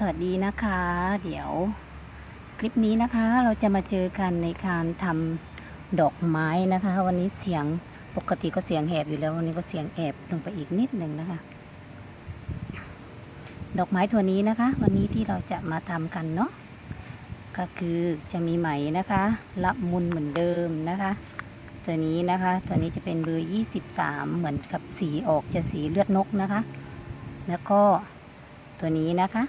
สวัสดีนะคะ เดี๋ยวคลิปนี้นะคะเราจะมาเจอกันในการทำดอกไม้นะคะ วันนี้เสียงปกติก็เสียงแหบอยู่แล้ววันนี้ก็เสียงแอบลงไปอีกนิดหนึ่งนะคะ ดอกไม้ตัวนี้นะคะ วันนี้ที่เราจะมาทำกันเนาะก็คือจะมีไหมนะคะละมุนเหมือนเดิมนะคะ ตัวนี้นะคะตัวนี้จะเป็นเบอร์23 เหมือนกับสีออกจะสีเลือดนกนะคะ แล้วก็ตัวนี้นะคะ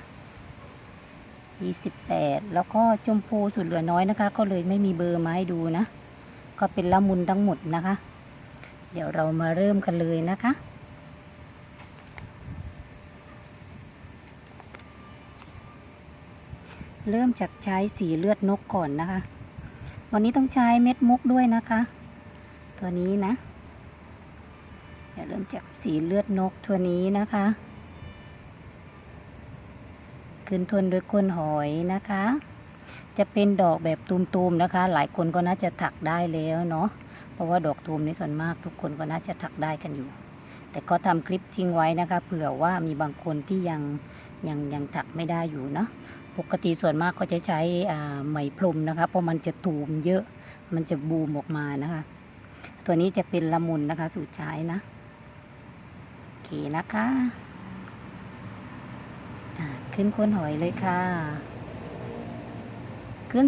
28 แล้วก็ชมพูสุดเหลือน้อยนะคะ ก็เลยไม่มีเบอร์มาให้ดูนะ ก็เป็นละมุนทั้งหมดนะคะ เดี๋ยวเรามาเริ่มกันเลยนะคะเริ่มจากใช้สีเลือดนกก่อนนะคะ วันนี้ต้องใช้เม็ดมุกด้วยนะคะ ตัวนี้นะเดี๋ยวเริ่มจากสีเลือดนกตัวนี้นะคะ ขึ้นทนโดวยก้นหอยนะคะ จะเป็นดอกแบบตูมๆนะคะ หลายคนก็น่าจะถักได้แล้วเนาะเพราะว่าดอกตูมนี่ส่วนมากทุกคนก็น่าจะถักได้กันอยู่ แต่ก็ทำคลิปทิ้งไว้นะคะ เผื่อว่ามีบางคนที่ยังยังยังถักไม่ได้อยู่เนาะปกติส่วนมากก็จะใช้อ่าไหมพรมนะคะ เพราะมันจะตูมเยอะมันจะบูมออกมานะคะ ตัวนี้จะเป็นละมุนนะคะ สูตรใช้นะโอเคนะคะ ขึ้นก้นหอยเลยค่ะ ขึ้น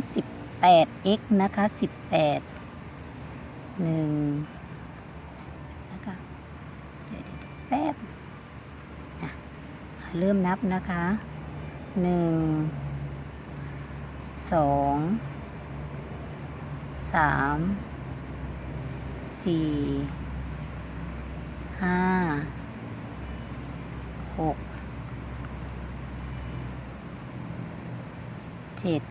18x นะคะ 18หนึ่งนะคะเดี๋ยวแป๊บอะเริ่มนับนะคะหนึ่งสองสามสี่ห้าหกเจ็ด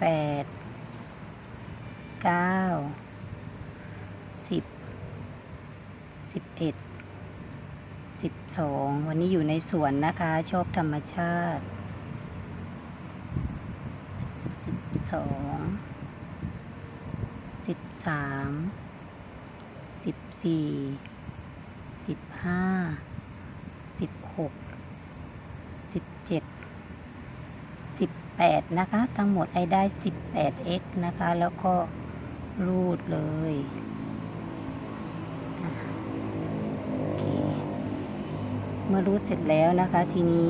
แปดเก้าสิบสิบเอ็ดสิบสอง วันนี้อยู่ในสวนนะคะ ชอบธรรมชาติ สิบสอง สิบสาม สิบสี่ สิบห้า สิบหก สิบเจ็ด18นะคะ ทั้งหมดไอ้ได้ 18x นะคะ แล้วก็รูดเลยอะโอเค เมื่อรูดเสร็จแล้วนะคะ ทีนี้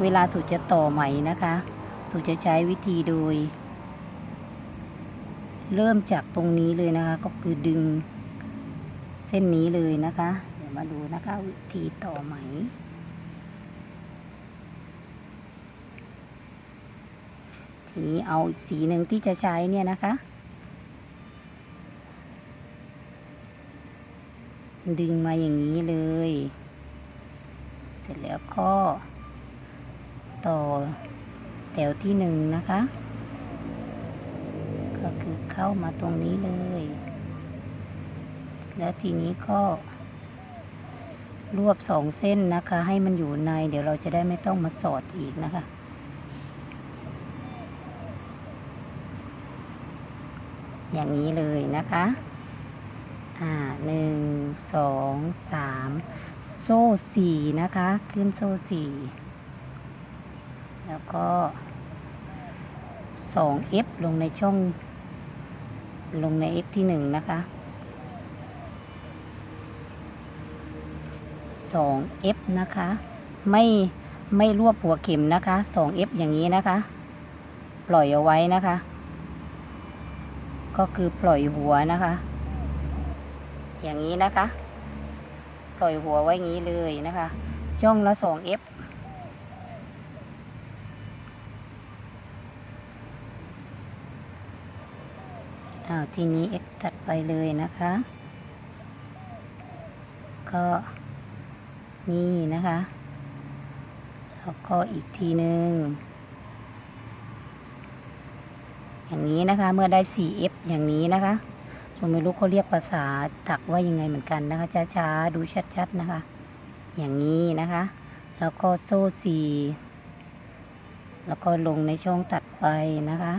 เวลาสูจะต่อใหม่นะคะ สูจะใช้วิธีโดย เริ่มจากตรงนี้เลยนะคะ ก็คือดึงเส้นนี้เลยนะคะ เดี๋ยวมาดูนะคะ วิธีต่อไหมทีนี้เอาอีกสีหนึ่งที่จะใช้เนี่ยนะคะ ดึงมาอย่างนี้เลย ร็จแล้วก็ต่อแถวที่หนึ่งนะคะ ก็คือเข้ามาตรงนี้เลย แล้วทีนี้ก็ รวบสองเส้นนะคะ ให้มันอยู่ใน เดี๋ยวเราจะได้ไม่ต้องมาสอดอีกนะคะอย่างนี้เลยนะคะ อ่าหนึ่งสองสามโซ่สี่นะคะ ขึ้นโซ่สี่แล้วก็สอง F ลงในช่อง ลงใน X ที่หนึ่งนะคะสอง F นะคะ ไม่ไม่รวบหัวเข็มนะคะสอง F อย่างนี้นะคะ ปล่อยเอาไว้นะคะ ก็คือปล่อยหัวนะคะ อย่างนี้นะคะ ปล่อยหัวไว้งี้เลยนะคะจ้องละสอง F อ้าวทีนี้ X ตัดไปเลยนะคะ ก็นี่นะคะ แล้วก็อีกทีหนึ่งอย่างนี้นะคะ เมื่อได้ 4f อย่างนี้นะคะ ผมไม่รู้เขาเรียกภาษาถักว่ายังไงเหมือนกันนะคะ ช้าๆ ดูชัดๆนะคะ อย่างนี้นะคะ แล้วก็โซ่สี่แล้วก็ลงในช่องตัดไปนะคะ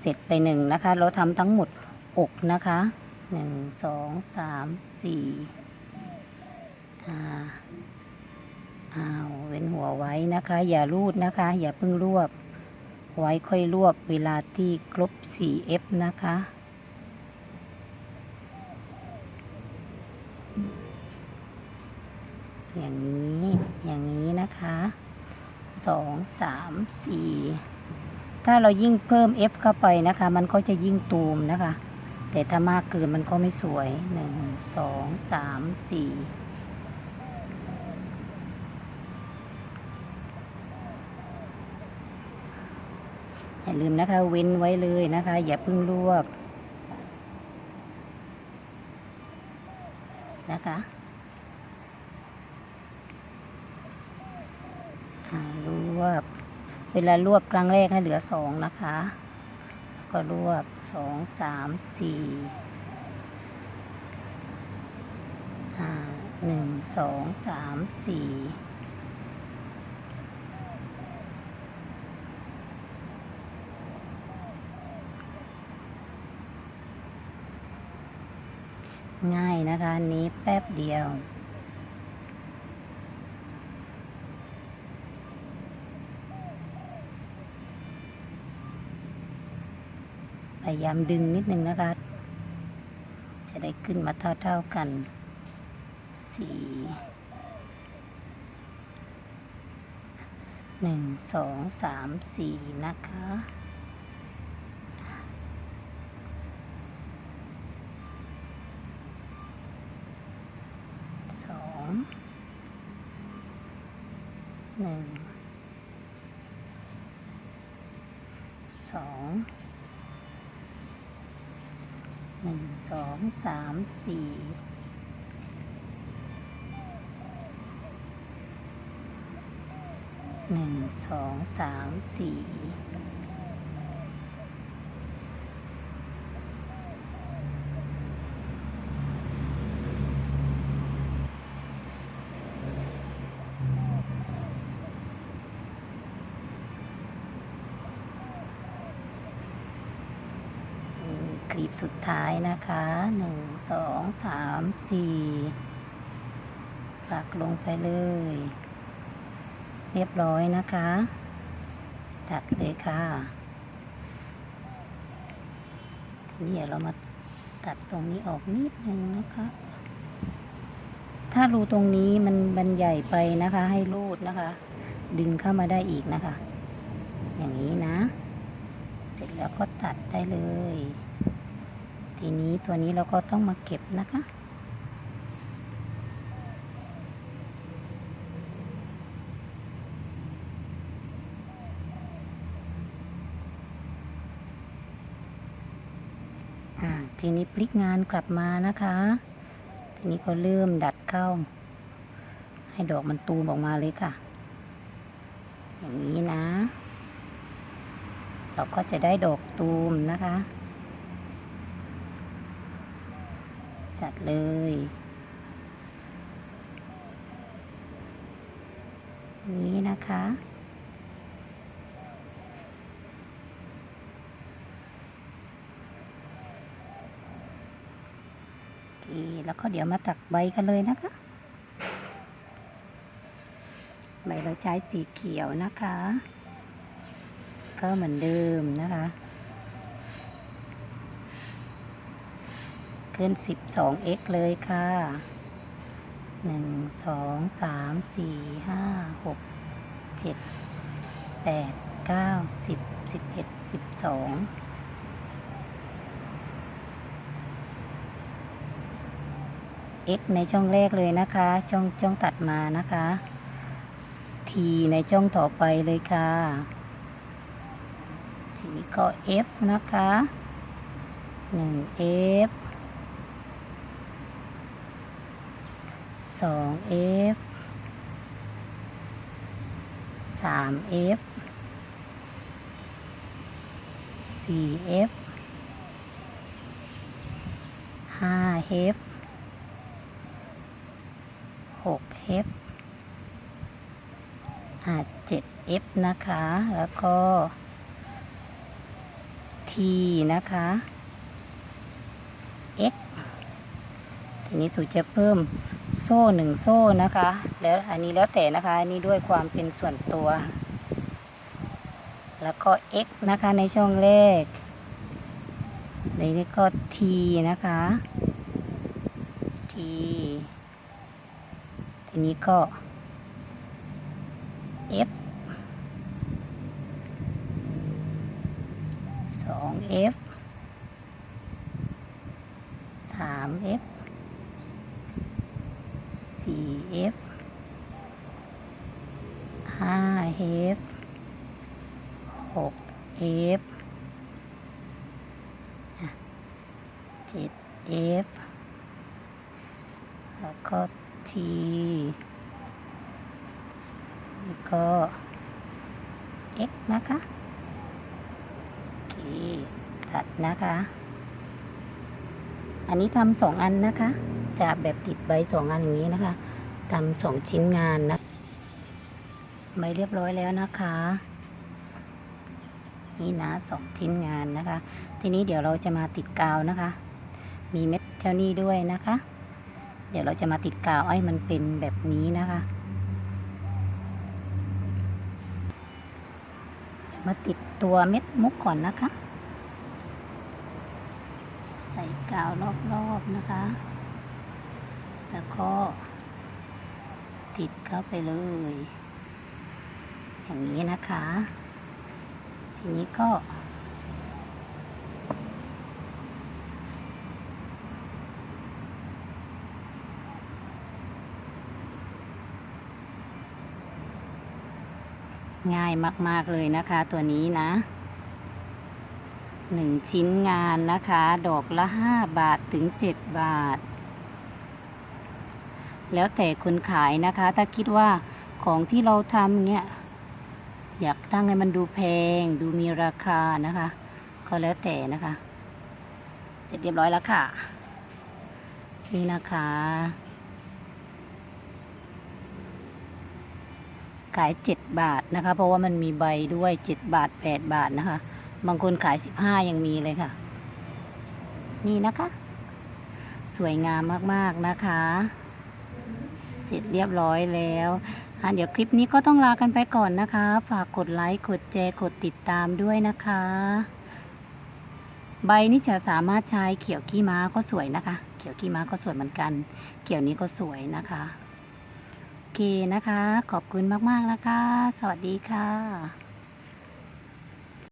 เสร็จไปหนึ่งนะคะ เราทำทั้งหมดอกนะคะหนึ่งสองสามสี่อ่าอ้าวเว้นหัวไว้นะคะ อย่ารูดนะคะ อย่าเพิ่งรวบ ไว้ค่อยรวบเวลาที่ครบ 4F นะคะ อย่างนี้ อย่างนี้นะคะสองสามสี่ถ้าเรายิ่งเพิ่ม F เข้าไปนะคะ มันก็จะยิ่งตูมนะคะ แต่ถ้ามากเกินมันก็ไม่สวยหนึ่งส อย่าลืมนะคะเว้นไว้เลยนะคะ อย่าเพิ่งรวบนะคะอ่ารวบเวลารวบครั้งแรกให้เหลือสองนะคะ ก็รวบสองสามสี่ห้าหนึ่งสองสามสี่ ง่ายนะคะอันนี้แป๊บเดียว พยายามดึงนิดนึงนะคะ จะได้ขึ้นมาเท่าๆกันสี่หนึ่งสองสามสี่นะคะ สอง หนึ่งสองหนึ่งสองสามสี่หนึ่งสองสามสี่ค ลีบสุดท้ายนะคะหนึ่งสองสามสี่ปักลงไปเลย เรียบร้อยนะคะ ตัดเลยค่ะนี้เดี๋ยวเรามาตัดตรงนี้ออกนิดนึงนะคะ ถ้ารูตรงนี้มันมันใหญ่ไปนะคะ ให้รูดนะคะ ดึงเข้ามาได้อีกนะคะ อย่างนี้นะ เสร็จแล้วก็ตัดได้เลย ทีนี้ตัวนี้เราก็ต้องมาเก็บนะคะ ทีนี้พลิกงานกลับมานะคะ ทีนี้ก็เริ่มดัดเข้า ให้ดอกมันตูมออกมาเลยค่ะ อย่างนี้นะ เราก็จะได้ดอกตูมนะคะ จัดเลย นี้นะคะโอเคแล้วก็เดี๋ยวมาตักใบกันเลยนะคะใบเราใช้สีเขียวนะคะ ก็เหมือนเดิมนะคะ ขึ้น 12x เลยค่ะหนึ่งสองสามสี่ห้าหกเจ็ดแปดเก้าสิบสิบเอ็ดสิบสอง x ในช่องแรกเลยนะคะ ช่องช่องตัดมานะคะ t ในช่องต่อไปเลยค่ะทีนี้ก็ f นะคะห นึ่ง f สอง f สาม f สี่ f ห้า f อาจ็ด f นะคะ แล้วก็ t นะคะ x ทีนี้สูตรจะเพิ่ม โซ่หนึ่งโซ่นะคะ แล้วอันนี้แล้วแต่นะคะอันนี้ด้วยความเป็นส่วนตัว แล้วก็ x นะคะในช่องแรกในนี้ก็ t นะคะ t ทีนี้ก็ f สอง f สาม f f ห้า f หก f อะเจ็ด f แล้วก็ t แล้วก็ x นะคะโอเคตัดนะคะ อันนี้ทำสองอันนะคะ จะแบบติดใบสองอันอย่างนี้นะคะ ทำสองชิ้นงานนะใบเรียบร้อยแล้วนะคะ นี่นะสองชิ้นงานนะคะ ทีนี้เดี๋ยวเราจะมาติดกาวนะคะ มีเม็ดเจ้านี่ด้วยนะคะ เดี๋ยวเราจะมาติดกาวให้มันเป็นแบบนี้นะคะ มาติดตัวเม็ดมุกก่อนนะคะ ใส่กาวรอบๆนะคะ แล้วก็ ติดเข้าไปเลย อย่างนี้นะคะ ทีนี้ก็ ง่ายมาก ๆ เลยนะคะตัวนี้นะหนึ่งชิ้นงานนะคะ ดอกละห้าบาทถึงเจ็ดบาท แล้วแต่คนขายนะคะ ถ้าคิดว่าของที่เราทำเนี่ยอยากตั้งให้มันดูแพง ดูมีราคานะคะ ก็แล้วแต่นะคะ เสร็จเรียบร้อยแล้วค่ะ นี่นะคะ ขายเจ็ดบาทนะคะ เพราะว่ามันมีใบด้วยเจ็ดบาทแปดบาทนะคะ บางคนขายสิบห้ายังมีเลยค่ะ นี่นะคะ สวยงามมากๆนะคะ เสร็จเรียบร้อยแล้วอะเดี๋ยวคลิปนี้ก็ต้องลากันไปก่อนนะคะ ฝากกดไลค์กดแชร์กดติดตามด้วยนะคะ ใบนี้จะสามารถใช้เขียวขี้ม้าก็สวยนะคะ เขียวขี้ม้าก็สวยเหมือนกัน เขียวนี้ก็สวยนะคะโอเคนะคะ ขอบคุณมากๆนะคะ สวัสดีค่ะ